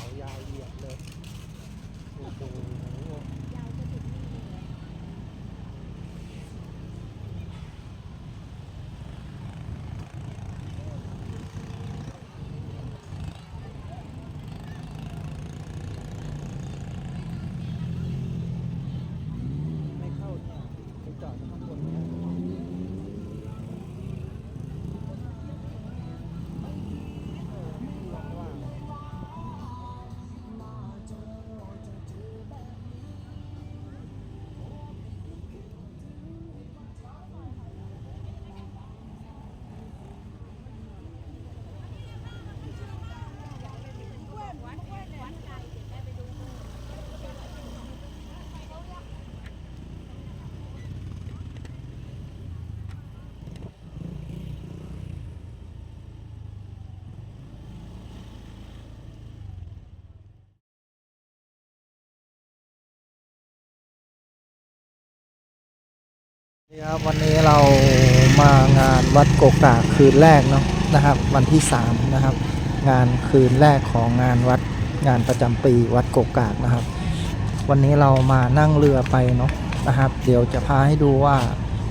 าวยาวเหยียดเลยโอ้โห ครับวันนี้เรามางานวัดโกกากคืนแรกเนาะนะครับ วันที่3นะครับ งานคืนแรกของงานวัดงานประจำปีวัดโกกากนะครับ วันนี้เรามานั่งเรือไปเนาะนะครับ เดี๋ยวจะพาให้ดูว่า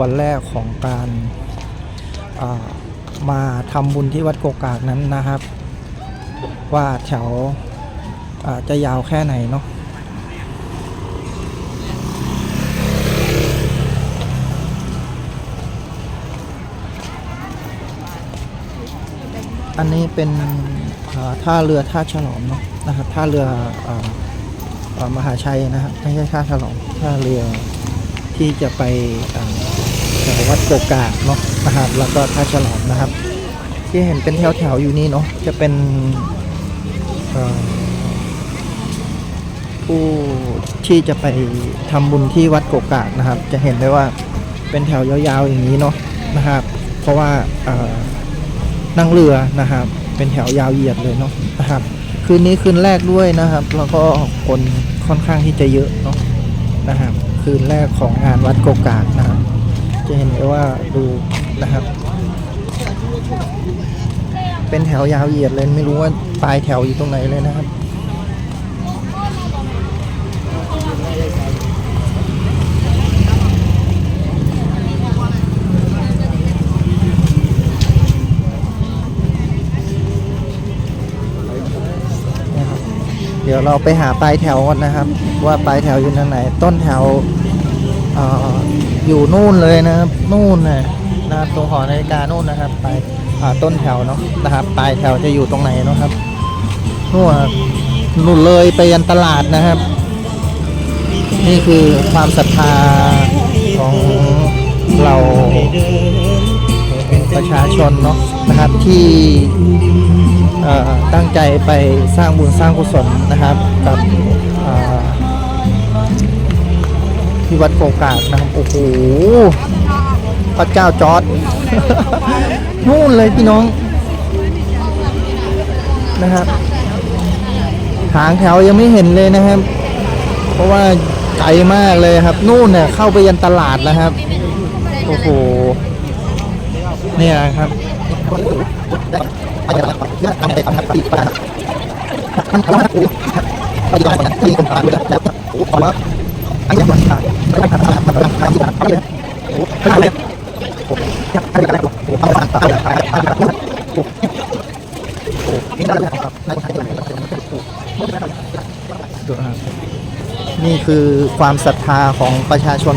วันแรกของการอ่ามาทำบุญที่วัดโกกากนั้นนะครับ ว่าแถวอ่าจะยาวแค่ไหนเนาะ อันนี้เป็นท่าเรือท่าฉลอมเนาะนะครับท่าเรืออมหาชัยนะครับไม่ใช่ท่าฉลอมท่าเรือที่จะไปวัดโกกาเนาะนะครับแล้วก็ท่าฉลอมนะครับ ที่เห็นเป็นแถวๆอยู่นี่เนาะจะเป็นผู้ที่จะไปทำบุญที่วัดโกกากนะครับ จะเห็นได้ว่าเป็นแถวยาวๆอย่างนี้เนาะนะครับ เพราะว่า นั่งเรือนะครับ เป็นแถวยาวเหยียดเลยเนาะนะครับ คืนนี้คืนแรกด้วยนะครับ แล้วก็คนค่อนข้างที่จะเยอะเนาะนะครับ คืนแรกของงานวัดโกกากนะครับ จะเห็นได้ว่าดูนะครับ เป็นแถวยาวเหยียดเลยไม่รู้ว่าปลายแถวอยู่ตรงไหนเลยนะครับนะครับ ดี๋ยวเราไปหาปลายแถวก่อนนะครับ ว่าปลายแถวอยู่ทางไหน ต้นแถวออยู่นู่นเลยนะครับ นู่นนะนะครับตรงหอนาฬิกานู่นนะครับปลายต้นแถวเนาะนะครับ ปลายแถวจะอยู่ตรงไหนเนาะครับนู่นนู่นเลยไปยันตลาดนะครับ นี่คือความศรัทธาของเราประชาชนเนาะ นะครับที่ตั้งใจไปสร้างบุญสร้างกุศลนะครับกับที่วัดโกกากนะครับโอ้โหพระเจ้าจอดนู่นเลยพี่น้องนะครับหางแถวยังไม่เห็นเลยนะครับ เพราะว่าไกลมากเลยครับ นู่นเนี่ยเข้าไปยันตลาดแล้วครับ โอ้โหเนี่ยครับ นี่คือความศรัทธาของประชาชน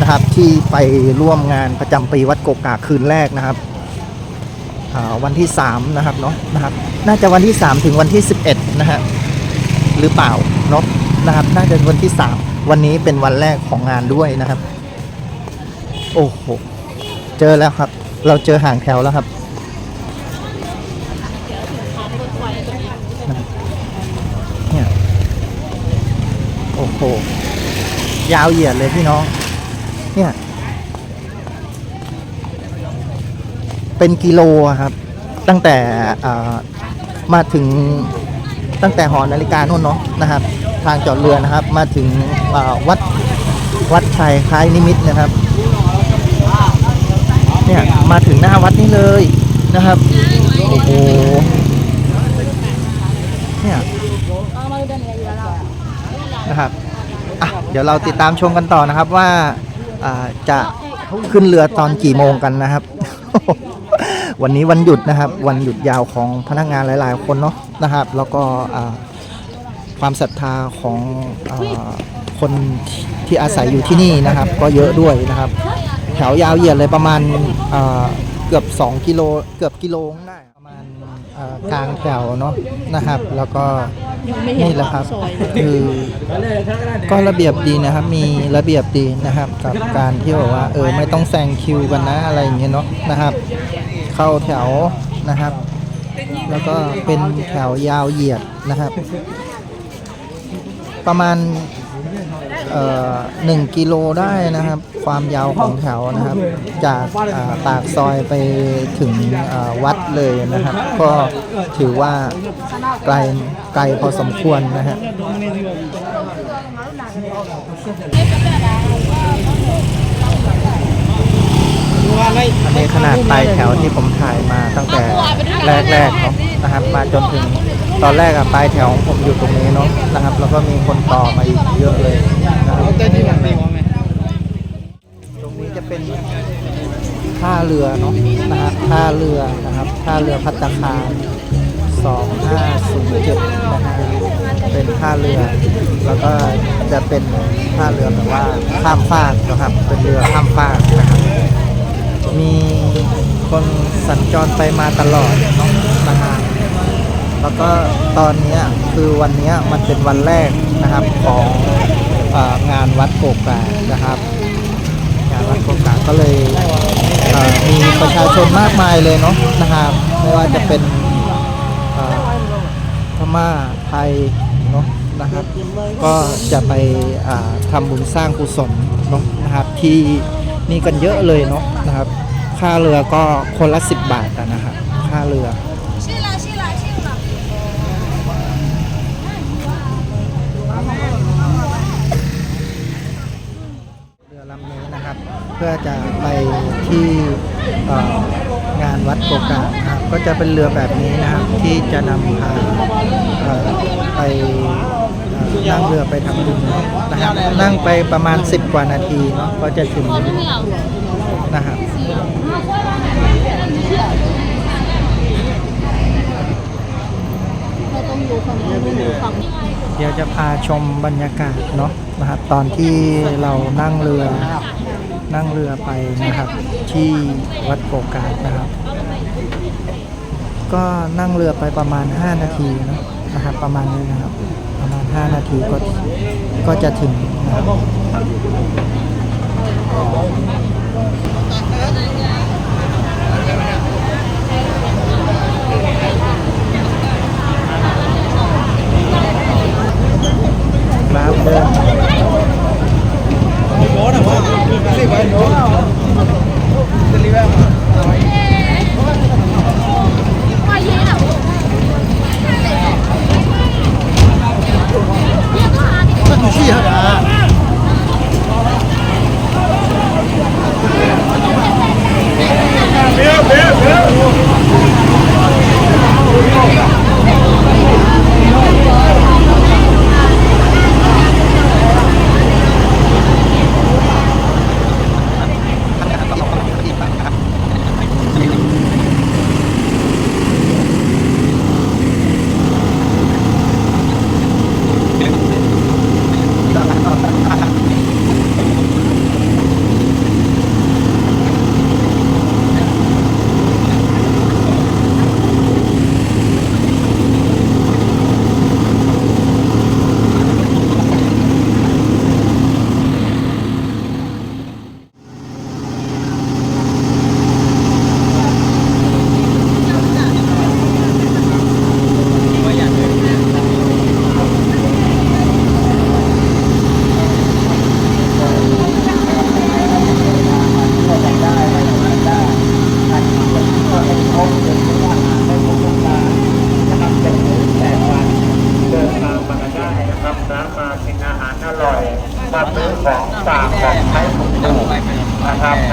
นะครับที่ไปร่วมงานประจำปีวัดโกกากคืนแรกนะครับ วันที่ 3 นะครับเนาะนะครับ น่าจะวันที่ 3 ถึงวันที่ 11 นะฮะหรือเปล่าเนาะนะครับ น่าจะวันที่ 3 วันนี้เป็นวันแรกของงานด้วยนะครับ โอ้โห เจอแล้วครับ เราเจอห่างแถวแล้วครับเนี่ยโอ้โห ยาวเหยียดเลยพี่น้อง เนี่ย เป็นกิโลครับ ตั้งแต่มาถึงตั้งแต่หอนาฬิกานู่นเนาะนะครับ ทางจอดเรือนะครับ มาถึงวัดวัดชัยคล้ายนิมิตนะครับ เนี่ยมาถึงหน้าวัดนี่เลยนะครับโอ้โหเนี่ยนะครับอะเดี๋ยวเราติดตามชมกันต่อนะครับว่าจะขึ้นเรือตอนกี่โมงกันนะครับ วันนี้วันหยุดนะครับ วันหยุดยาวของพนักงานหลาย ๆ คนเนาะนะครับ แล้วก็ความศรัทธาของอคนที่อาศัยอยู่ที่นี่นะครับ ก็เยอะด้วยนะครับ แถวยาวเหยียดเลยประมาณเกือบ 2 กิโลเกือบกิโลได้ประมาณกลางแถวเนาะนะครับ แล้วก็นี่แหละครับคือก็ระเบียบดีนะครับ มีระเบียบดีนะครับ กับการที่บอกว่าเออไม่ต้องแซงคิวกันนะอะไรอย่างเงี้ยเนาะนะครับ เข้าแถวนะครับ แล้วก็เป็นแถวยาวเหยียดนะครับ ประมาณหนึ่งกิโลได้นะครับ ความยาวของแถวนะครับ จากปากซอยไปถึงวัดเลยนะครับ ก็ถือว่าไกลไกลพอสมควรนะฮะ อันนี้ขนาดปลายแถวที่ผมถ่ายมาตั้งแต่แรกๆเนาะนะครับ มาจนถึงตอนแรกอะปลายแถวของผมอยู่ตรงนี้เนาะนะครับ แล้วก็มีคนต่อมาอีกเยอะเลยนะครับตรงนี้จะเป็นท่าเรือเนาะนะครับท่าเรือนะครับท่าเรือพัตตาคาร2507นะฮะเป็นท่าเรือ แล้วก็จะเป็นท่าเรือแบบว่าข้ามฟากนะครับ เป็นเรือข้ามฟากนะครับ มีคนสัญจรไปมาตลอดเนาะนะฮะแล้วก็ตอนนี้คือวันนี้มันเป็นวันแรกนะครับของอองานวัดโกกานะครับ งานวัดโกกาก็เลยเมีประชาชนมากมายเลยเนาะนะครับ ไม่ว่าจะเป็นพม่าไทยเนาะนะครับ ก็จะไปอ่าทำบุญสร้างกุศลเนาะนะครับ ที่นี่กันเยอะเลยเนาะนะครับ ค่าเรือก็คนละ 10 บาทนะครับค่าเรือเรือลำนี้นะครับ เพื่อจะไปที่งานวัดโกกาครับก็จะเป็นเรือแบบนี้นะครับที่จะนำพาไปนั่งเรือไปทำบุญนะครับนั่งไปประมาณ 10 กว่านาทีเนาะก็จะถึง นะครับเดี๋ยวจะพาชมบรรยากาศเนาะนะครับตอนที่เรานั่งเรือนั่งเรือไปนะครับ ที่วัดโกกาดนะครับ ก็นั่งเรือไปประมาณ 5 นาทีเนะนะครับประมาณนี้นะครับ ประมาณ 5 นาทีก็ก็จะถึงนะครับ Спасибо.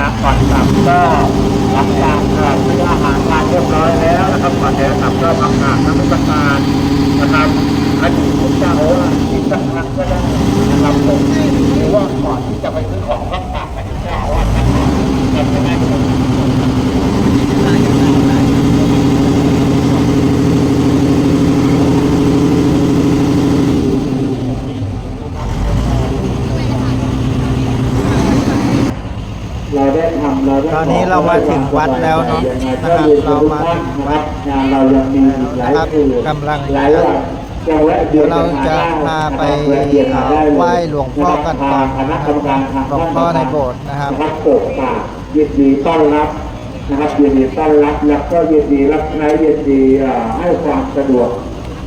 ฝัก่อนกลับก็หลังจากซื้ออาหารทานเรียบร้อยแล้วนะครับก่อนจะกลับก็ทำงานทำประการนะครับอดีตผมจะโอว่าที่กครั้ก็ได้นะครับผมหรือว่าก่อนที่จะไปซื้อของรับปากอดีตเจ้าว่าจะไม่ได้ ยวันยังแวะเดี๋เวียยวนเราจะพาไปไหว้หลวงพ่อกันก่อนคณะนะคกรรับรมการทางหลวงพ่อในโบสถ์นะครับนะครับโปกป่ายินดีต้อนรับนะครับยินดีต้อนรับแล้วก็ยินดีรับใช้ยินดีเอ่อให้ความสะดวก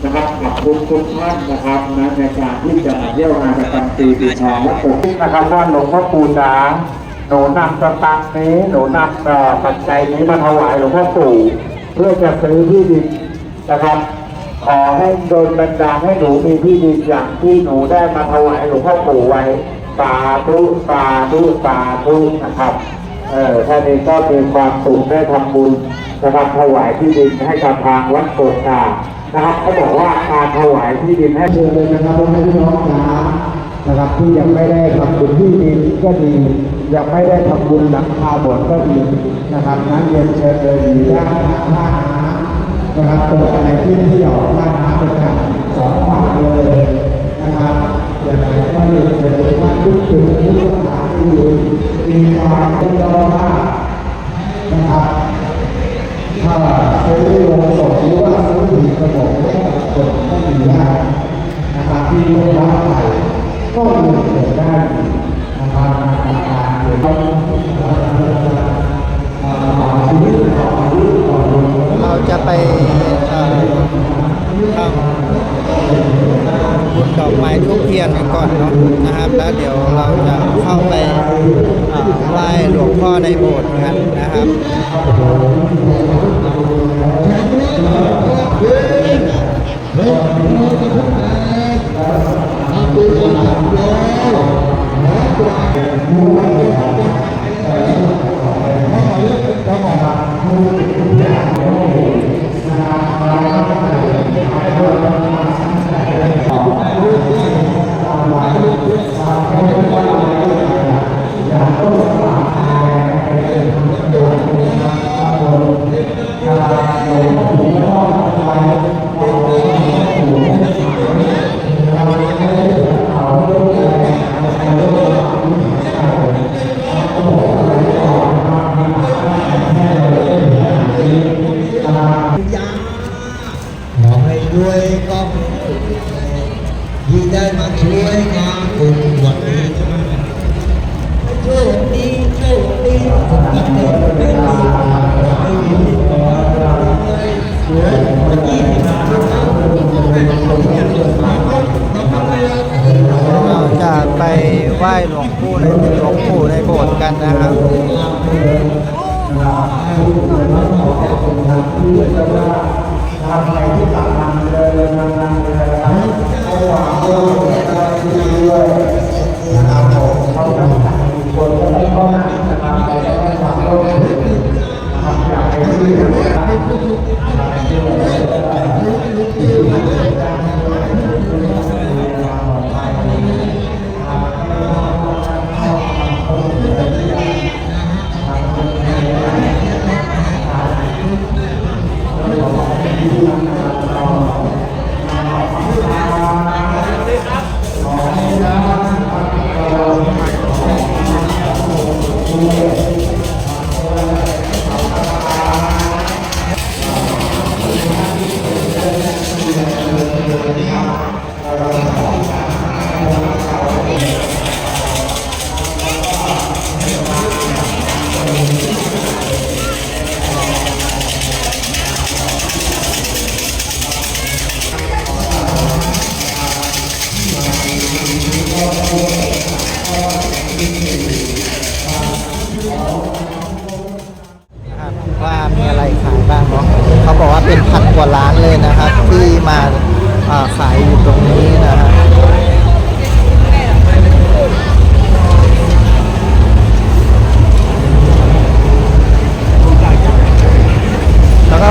นะครับกับทุกทุกๆท่านนะครับนะในการที่จะมาเที่ยวงานประจำปีปีทองและปกนะครับว่าหลวงพ่อปู่จ๋าห นูนำสตังค์นี้หนูนำปัจจัยนี้มาถวายหลวงพ่อปู่เพื่อจะซื้อที่ดินนะครับ ขอให้โดนบันดาลให้หนูมีที่ดินอย่างที่หนูได้มาถวายหลวงพ่อปู่ไว้สาธุสาธุสาธุนะครับเออท่านนี้ก็มีความสุขได้ทำบุญนะครับถวายที่ดินให้กับทางวัดโกกานะครับเขาบอกว่าการถวายที่ดินให้เชิญเลยนะครับให้พี่น้องนะ นะครับที่ยังไม่ได้ทำบุญที่ดินก็ดียังไม่ได้ทำบุญหลังคาบสถ์ก็ดีนะครับนั้นเรียนเชิญเลยดีด้าน้าน้ำนะครับตรงไหนที่ที่หยอกน้าน้ำเป็น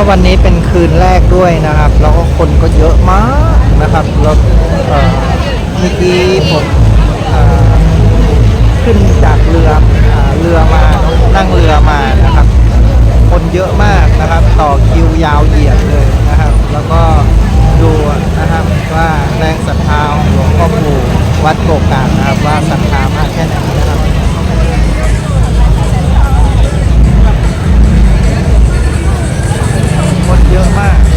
ว่าวันนี้เป็นคืนแรกด้วยนะครับ แล้วก็คนก็เยอะมากนะครับแล้วเมื่อกี้ผมขึ้นจากเรือเรือมานั่งเรือมานะครับ คนเยอะมากนะครับ ต่อคิวยาวเหยียดเลยนะครับ แล้วก็ดูนะครับว่าแรงศรัทธาของหลวงพ่อปู่วัดโกกานะครับว่าศรัทธามากแค่ไหน เยอะมาก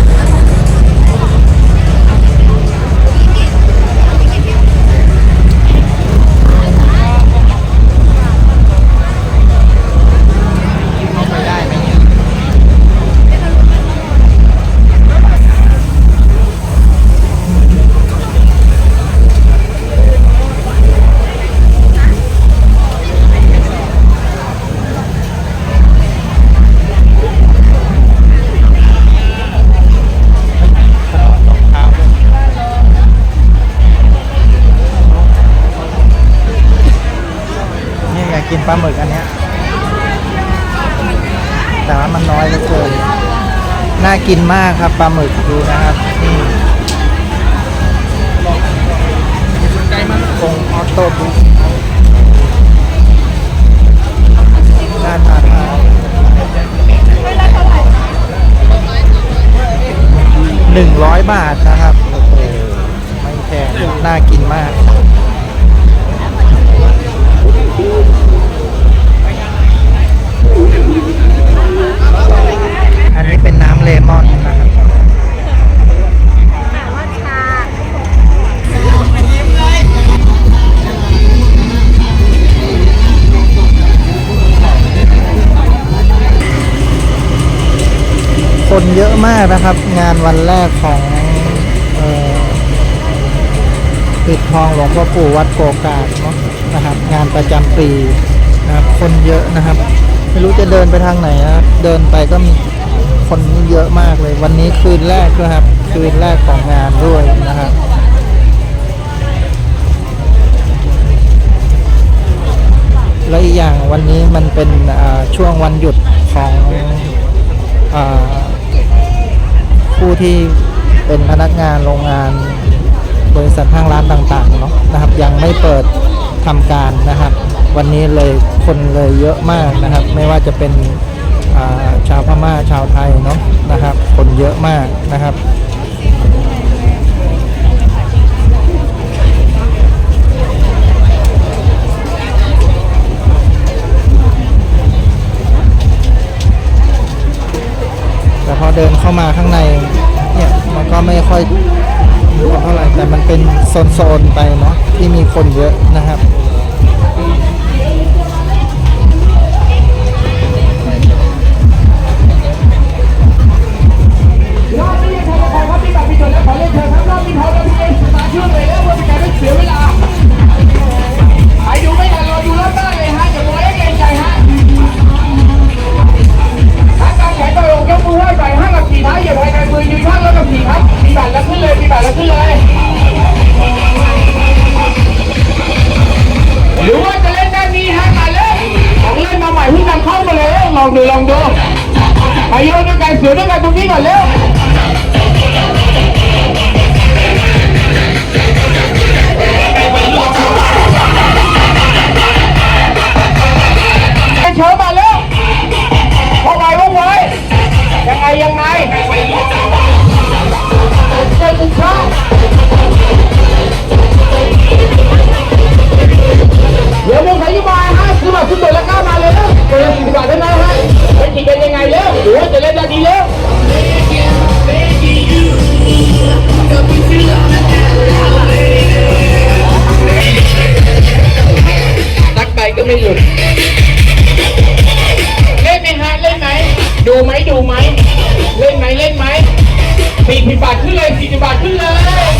ปลาหมึกอันนี้แต่ว่ามันน้อยเหลือเกินน่ากินมากครับปลาหมึกดูนะครับนี่ใจมันคงออโต้บุ๊กน่าทาาหนึ่งร้อยบาทนะครับโอ้โหไม่แพงน่ากินมาก เลมอนนะครับคนเยอะมากนะครับ งานวันแรกของปิดทองหลวงพ่อปู่วัดโกกาดเนาะนะครับ งานประจำปีนะครับคนเยอะนะครับ ไม่รู้จะเดินไปทางไหนนะเดินไปก็มี คนเยอะมากเลย วันนี้คืนแรกด้วยครับ คืนแรกของงานด้วยนะครับและอีกอย่างวันนี้มันเป็นช่วงวันหยุดของอผู้ที่เป็นพนักงานโรงงานบริษัทห้างร้านต่างๆเนาะนะครับ ยังไม่เปิดทำการนะครับ วันนี้เลยคนเลยเยอะมากนะครับ ไม่ว่าจะเป็น ชาวพม่าชาวไทยเนาะนะครับ คนเยอะมากนะครับแต่พอเดินเข้ามาข้างในเนี่ยมันก็ไม่ค่อยมีคนเท่าไหร่แต่มันเป็นโซนๆไปเนาะที่มีคนเยอะนะครับ ยังไงเจอคุณช้าเดี๋ยวมึงขายบายฮะซื้อมาซื้อตัวละเก้ามาเลยนะตัวละสิบบาทได้ไหมฮะเป็นจริงเป็นยังไงแล้วหรือว่าจะเล่นได้ดีแล้วตักไปก็ไม่หยุด ดูไหมดูไหม เล่นไหมเล่นไหมสี่สิบบาทขึ้นเลยสี่สิบบาทขึ้นเลย